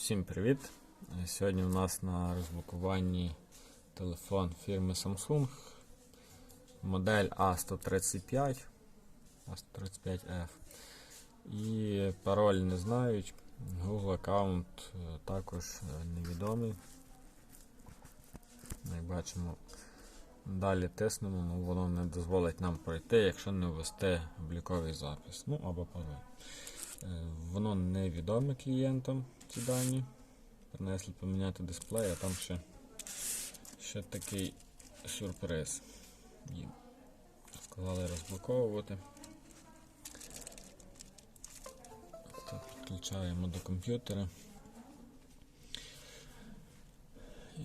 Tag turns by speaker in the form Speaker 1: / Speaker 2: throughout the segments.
Speaker 1: Всім привіт! Сьогодні у нас на розблокуванні телефон фірми Samsung. Модель A135 A135F. І пароль не знають. Google аккаунт е, також е, невідомий. Як бачимо, далі тиснемо, але воно не дозволить нам пройти, якщо не ввести обліковий запис. Ну або пароль. Е, Воно невідоме клієнтам ці дані. Принесли поміняти дисплей, а там ще, ще такий сюрприз. Їм сказали розблоковувати. Так, підключаємо до комп'ютера.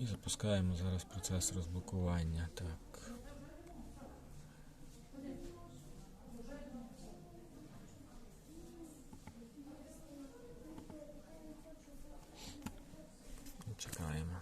Speaker 1: І запускаємо зараз процес розблокування. Так. Чекаємо.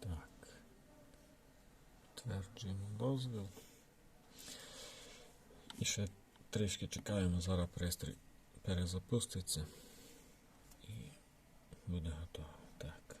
Speaker 1: Так. Підтверджуємо дозвіл. І ще трішки чекаємо, зараз пристрій перезапуститься і буде готово. Так.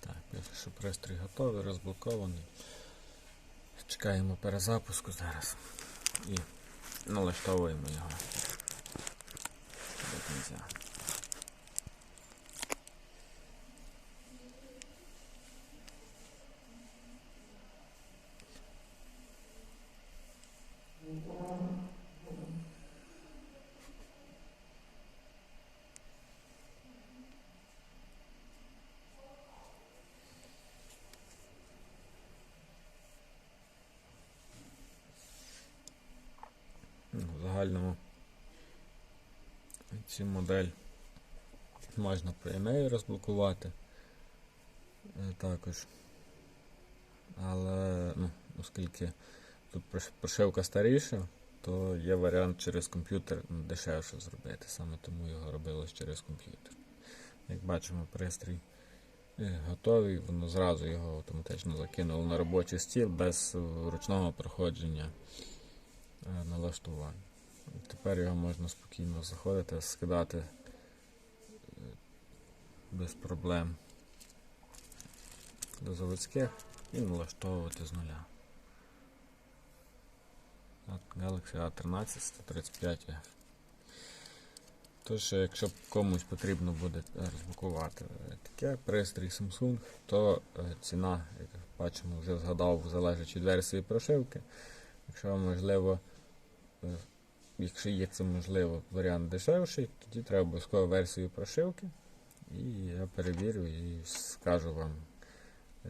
Speaker 1: Так, пише, що пристрій готовий, розблокований. Чекаємо перезапуску зараз і налаштовуємо його до кінця. Ну, В загальному цю модель можна по емейлі розблокувати е, також. Але ну, оскільки тут прошивка старіша, то є варіант через комп'ютер ну, дешевше зробити. Саме тому його робилось через комп'ютер. Як бачимо, пристрій е, готовий, воно зразу його автоматично закинуло на робочий стіл без е, ручного проходження налаштувань. Тепер його можна спокійно заходити, скидати е, без проблем до заводських і налаштовувати з нуля. От Galaxy A13 135F. Тож, якщо комусь потрібно буде розблокувати таке пристрій Samsung, то е, ціна, як бачимо, вже згадав, залежить від версії прошивки. Якщо вам можливо, е, якщо є це можливо варіант дешевший, тоді треба обов'язково версію прошивки. І я перевірю і скажу вам, е,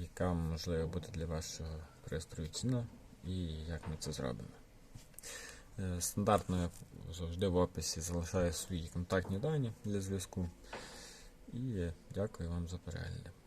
Speaker 1: яка можливо буде для вашого пристрою ціна і як ми це зробимо. Е, Стандартно я завжди в описі залишаю свої контактні дані для зв'язку. І дякую вам за перегляд.